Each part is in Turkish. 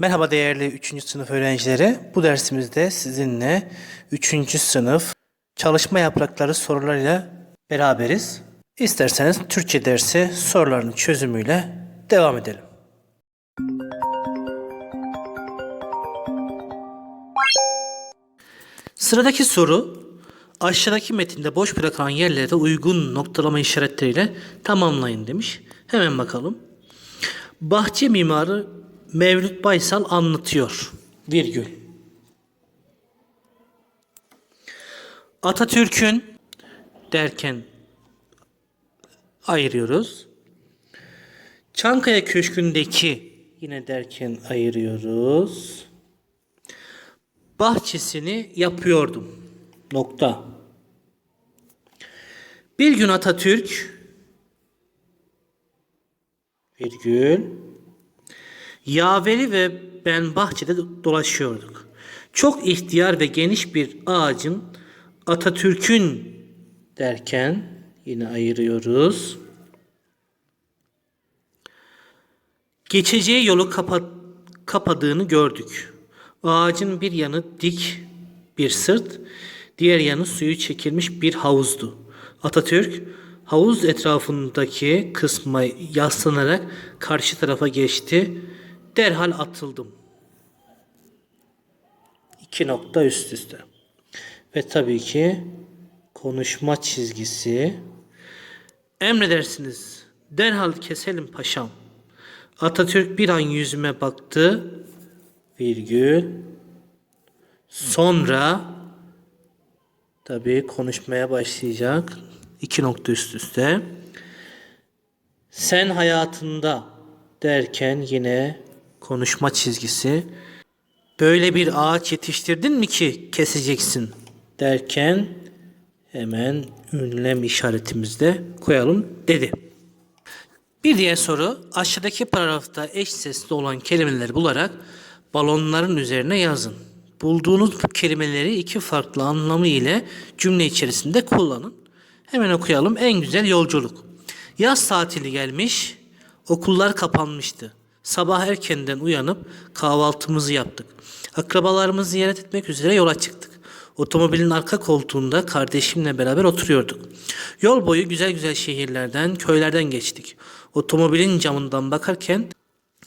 Merhaba değerli 3. sınıf öğrencileri. Bu dersimizde sizinle 3. sınıf çalışma yaprakları sorularıyla beraberiz. İsterseniz Türkçe dersi soruların çözümüyle devam edelim. Sıradaki soru aşağıdaki metinde boş bırakılan yerlerde uygun noktalama işaretleriyle tamamlayın demiş. Hemen bakalım. Bahçe mimarı Mevlüt Baysal anlatıyor. Virgül. Atatürk'ün derken ayırıyoruz. Çankaya Köşkü'ndeki yine derken ayırıyoruz. Bahçesini yapıyordum. Nokta. Bir gün Atatürk virgül Yaveri ve ben bahçede dolaşıyorduk. Çok ihtiyar ve geniş bir ağacın Atatürk'ün derken yine ayırıyoruz. Geçeceği yolu kapat, kapadığını gördük. Ağacın bir yanı dik bir sırt, diğer yanı suyu çekilmiş bir havuzdu. Atatürk havuz etrafındaki kısma yaslanarak karşı tarafa geçti. Derhal atıldım. İki nokta üst üste. Ve tabii ki konuşma çizgisi. Emredersiniz. Derhal keselim paşam. Atatürk bir an yüzüme baktı. Virgül. Sonra tabii konuşmaya başlayacak. İki nokta üst üste. Sen hayatında derken yine konuşma çizgisi. Böyle bir ağaç yetiştirdin mi ki keseceksin derken hemen ünlem işaretimizde koyalım dedi. Bir diğer soru aşağıdaki paragrafta eş sesli olan kelimeleri bularak balonların üzerine yazın. Bulduğunuz bu kelimeleri iki farklı anlamı ile cümle içerisinde kullanın. Hemen okuyalım. En güzel yolculuk. Yaz tatili gelmiş, okullar kapanmıştı. Sabah erkenden uyanıp kahvaltımızı yaptık. Akrabalarımızı ziyaret etmek üzere yola çıktık. Otomobilin arka koltuğunda kardeşimle beraber oturuyorduk. Yol boyu güzel güzel şehirlerden, köylerden geçtik. Otomobilin camından bakarken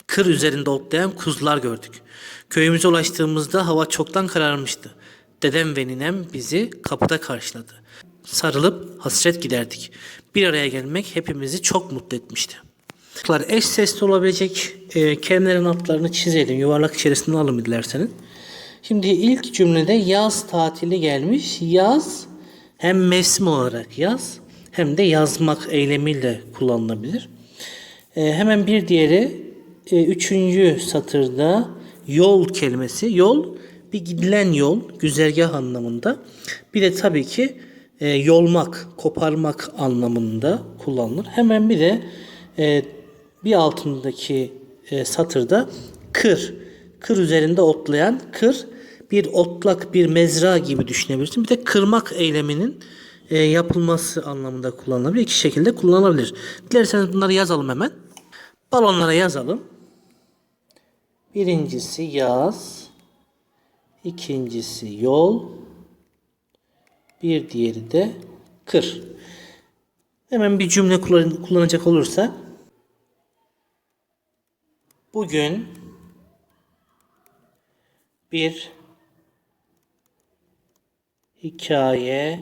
kır üzerinde otlayan kuzular gördük. Köyümüze ulaştığımızda hava çoktan kararmıştı. Dedem ve ninem bizi kapıda karşıladı. Sarılıp hasret giderdik. Bir araya gelmek hepimizi çok mutlu etmişti. Eş sesli olabilecek e, kelimelerin altlarını çizelim. Yuvarlak içerisinde alın dilerseniz. Şimdi ilk cümlede yaz tatili gelmiş. Yaz hem mevsim olarak yaz hem de yazmak eylemiyle kullanılabilir. E, hemen bir diğeri e, üçüncü satırda yol kelimesi. Yol bir gidilen yol, güzergah anlamında. Bir de tabii ki e, yolmak, koparmak anlamında kullanılır. Hemen bir de e, bir altındaki e, satırda kır, kır üzerinde otlayan kır bir otlak, bir mezra gibi düşünebilirsin. Bir de kırmak eyleminin e, yapılması anlamında kullanılabilir. İki şekilde kullanılabilir. Dilerseniz bunları yazalım hemen. Balonlara yazalım. Birincisi yaz. ikincisi yol. Bir diğeri de kır. Hemen bir cümle kullan- kullanacak olursak. Bugün bir hikaye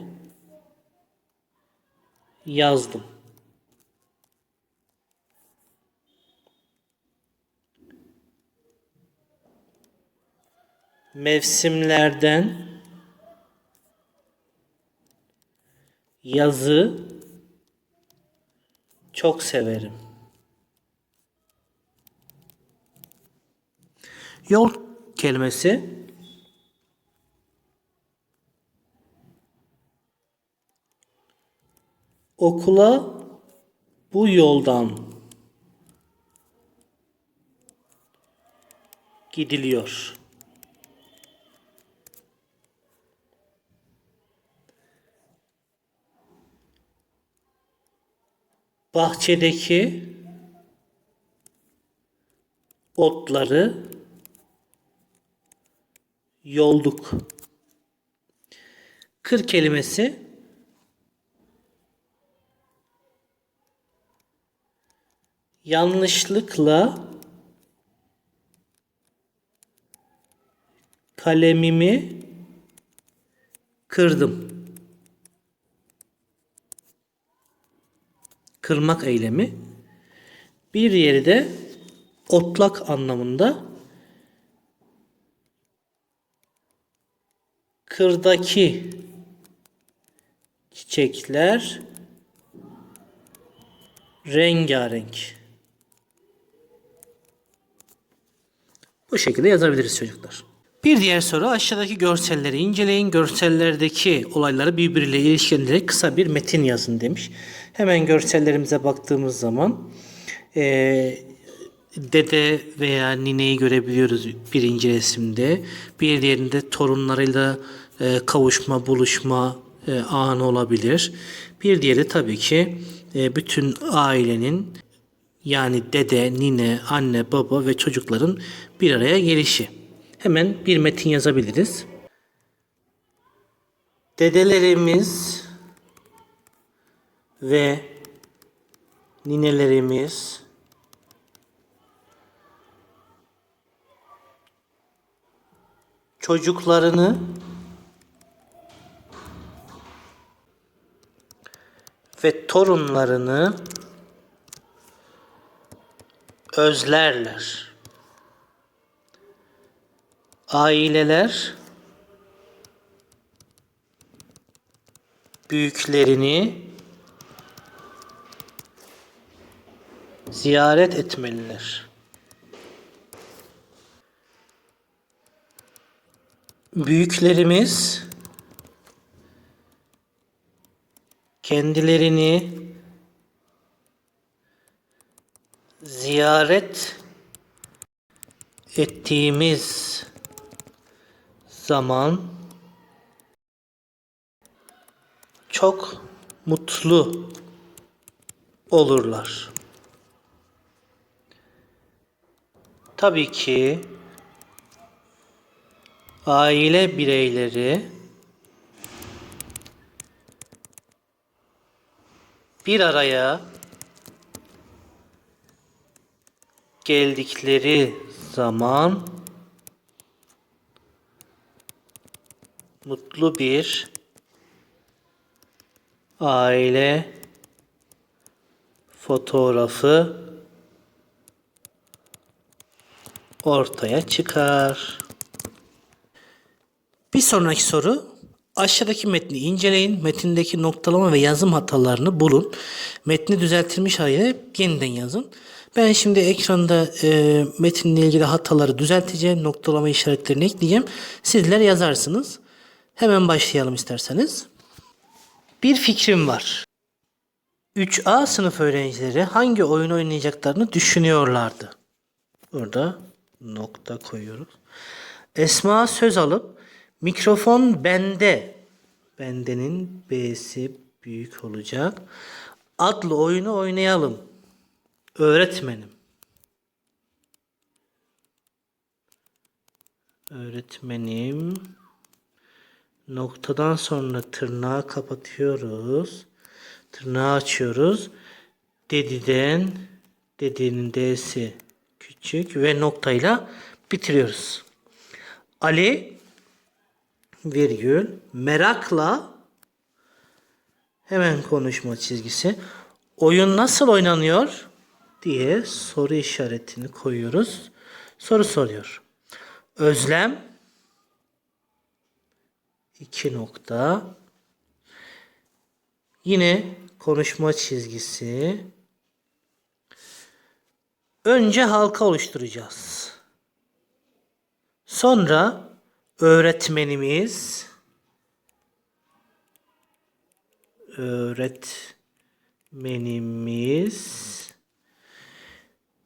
yazdım. Mevsimlerden yazı çok severim. Yol kelimesi okula bu yoldan gidiliyor. Bahçedeki otları yolduk. Kır kelimesi yanlışlıkla kalemimi kırdım. Kırmak eylemi. Bir diğeri de otlak anlamında kırdaki çiçekler rengarenk. Bu şekilde yazabiliriz çocuklar. Bir diğer soru aşağıdaki görselleri inceleyin. Görsellerdeki olayları birbiriyle ilişkilendirerek kısa bir metin yazın demiş. Hemen görsellerimize baktığımız zaman eee, dede veya nineyi görebiliyoruz birinci resimde. Bir diğerinde torunlarıyla e, kavuşma, buluşma e, anı olabilir. Bir diğeri tabii ki e, bütün ailenin yani dede, nine, anne, baba ve çocukların bir araya gelişi. Hemen bir metin yazabiliriz. Dedelerimiz ve ninelerimiz çocuklarını ve torunlarını özlerler. Aileler büyüklerini ziyaret etmeliler. Büyüklerimiz kendilerini ziyaret ettiğimiz zaman çok mutlu olurlar. Tabii ki aile bireyleri bir araya geldikleri zaman mutlu bir aile fotoğrafı ortaya çıkar. Bir sonraki soru aşağıdaki metni inceleyin. Metindeki noktalama ve yazım hatalarını bulun. Metni düzeltilmiş haliyle yeniden yazın. Ben şimdi ekranda e, metinle ilgili hataları düzelteceğim. Noktalama işaretlerini ekleyeceğim. Sizler yazarsınız. Hemen başlayalım isterseniz. Bir fikrim var. 3A sınıf öğrencileri hangi oyun oynayacaklarını düşünüyorlardı. Burada nokta koyuyoruz. Esma söz alıp mikrofon bende. Bendenin B'si büyük olacak. Adlı oyunu oynayalım. Öğretmenim. Öğretmenim. Noktadan sonra tırnağı kapatıyoruz. Tırnağı açıyoruz. Dediden dedinin D'si küçük ve noktayla bitiriyoruz. Ali virgül merakla hemen konuşma çizgisi oyun nasıl oynanıyor diye soru işaretini koyuyoruz. Soru soruyor. Özlem iki nokta yine konuşma çizgisi önce halka oluşturacağız. Sonra öğretmenimiz öğretmenimiz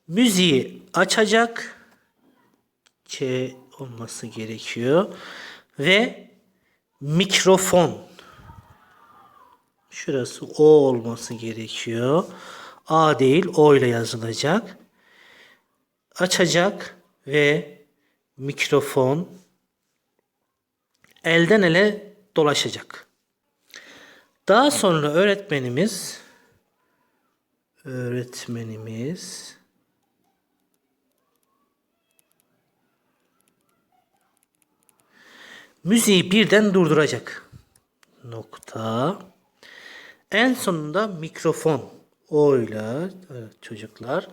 müziği açacak. Ç olması gerekiyor. Ve mikrofon. Şurası O olması gerekiyor. A değil O ile yazılacak. Açacak ve mikrofon elden ele dolaşacak. Daha sonra öğretmenimiz öğretmenimiz müziği birden durduracak. Nokta. En sonunda mikrofon. Oyla evet, çocuklar.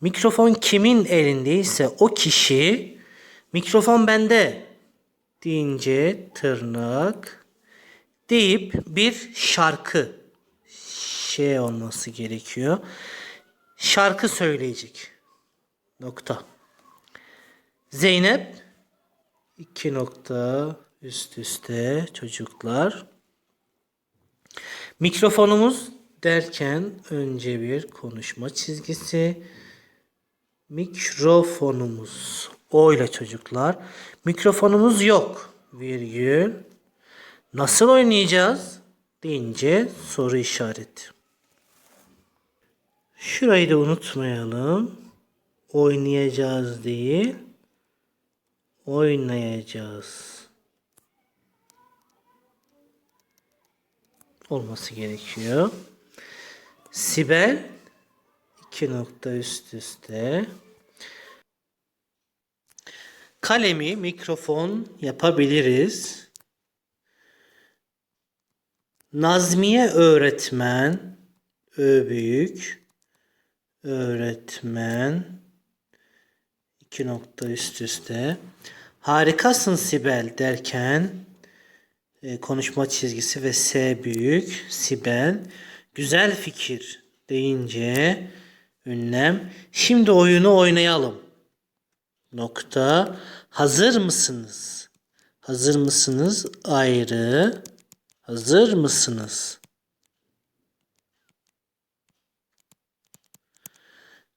Mikrofon kimin elindeyse o kişi mikrofon bende deyince tırnak deyip bir şarkı şey olması gerekiyor. Şarkı söyleyecek. Nokta. Zeynep iki nokta üst üste çocuklar. Mikrofonumuz derken önce bir konuşma çizgisi. Mikrofonumuz. O ile çocuklar. Mikrofonumuz yok. Virgül. Nasıl oynayacağız? Deyince soru işareti. Şurayı da unutmayalım. Oynayacağız değil. Oynayacağız. olması gerekiyor. Sibel iki nokta üst üste. Kalemi mikrofon yapabiliriz. Nazmiye öğretmen Ö büyük öğretmen iki nokta üst üste. Harikasın Sibel derken e, konuşma çizgisi ve S büyük. Sibel. Güzel fikir deyince ünlem. Şimdi oyunu oynayalım. Nokta. Hazır mısınız? Hazır mısınız? Ayrı. Hazır mısınız?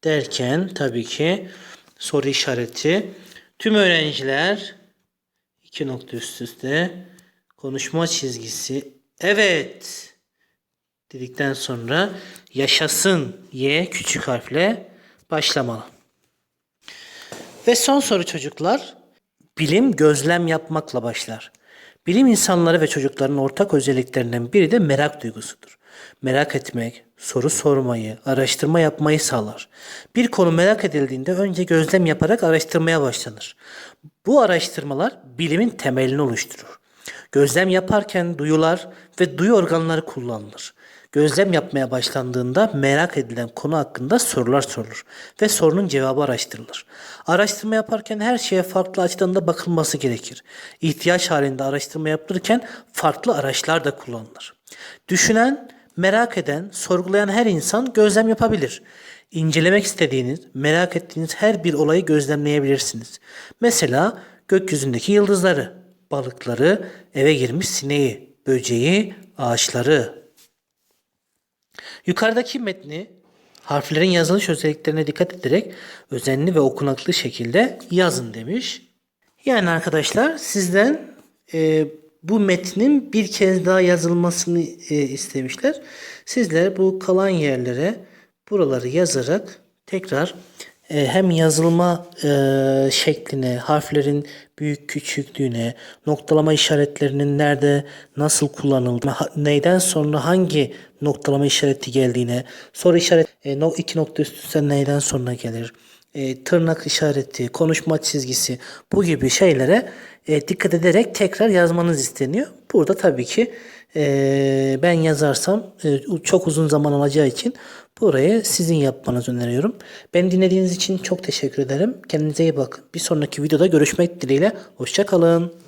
Derken tabii ki soru işareti. Tüm öğrenciler iki nokta üst üste konuşma çizgisi evet dedikten sonra yaşasın y küçük harfle başlamalı. Ve son soru çocuklar. Bilim gözlem yapmakla başlar. Bilim insanları ve çocukların ortak özelliklerinden biri de merak duygusudur. Merak etmek, soru sormayı, araştırma yapmayı sağlar. Bir konu merak edildiğinde önce gözlem yaparak araştırmaya başlanır. Bu araştırmalar bilimin temelini oluşturur. Gözlem yaparken duyular ve duyu organları kullanılır. Gözlem yapmaya başlandığında merak edilen konu hakkında sorular sorulur ve sorunun cevabı araştırılır. Araştırma yaparken her şeye farklı açıdan da bakılması gerekir. İhtiyaç halinde araştırma yapılırken farklı araçlar da kullanılır. Düşünen, merak eden, sorgulayan her insan gözlem yapabilir. İncelemek istediğiniz, merak ettiğiniz her bir olayı gözlemleyebilirsiniz. Mesela gökyüzündeki yıldızları, balıkları, eve girmiş sineği, böceği, ağaçları. Yukarıdaki metni harflerin yazılış özelliklerine dikkat ederek özenli ve okunaklı şekilde yazın demiş. Yani arkadaşlar sizden e, bu metnin bir kez daha yazılmasını e, istemişler. Sizler bu kalan yerlere buraları yazarak tekrar hem yazılma e, şekline, harflerin büyük küçüklüğüne, noktalama işaretlerinin nerede, nasıl kullanıldığına, neyden sonra hangi noktalama işareti geldiğine, soru işaret e, iki nokta üst üste neyden sonra gelir, e, tırnak işareti, konuşma çizgisi bu gibi şeylere e, dikkat ederek tekrar yazmanız isteniyor. Burada tabii ki e, ben yazarsam e, çok uzun zaman alacağı için burayı sizin yapmanızı öneriyorum. Beni dinlediğiniz için çok teşekkür ederim. Kendinize iyi bakın. Bir sonraki videoda görüşmek dileğiyle. Hoşçakalın.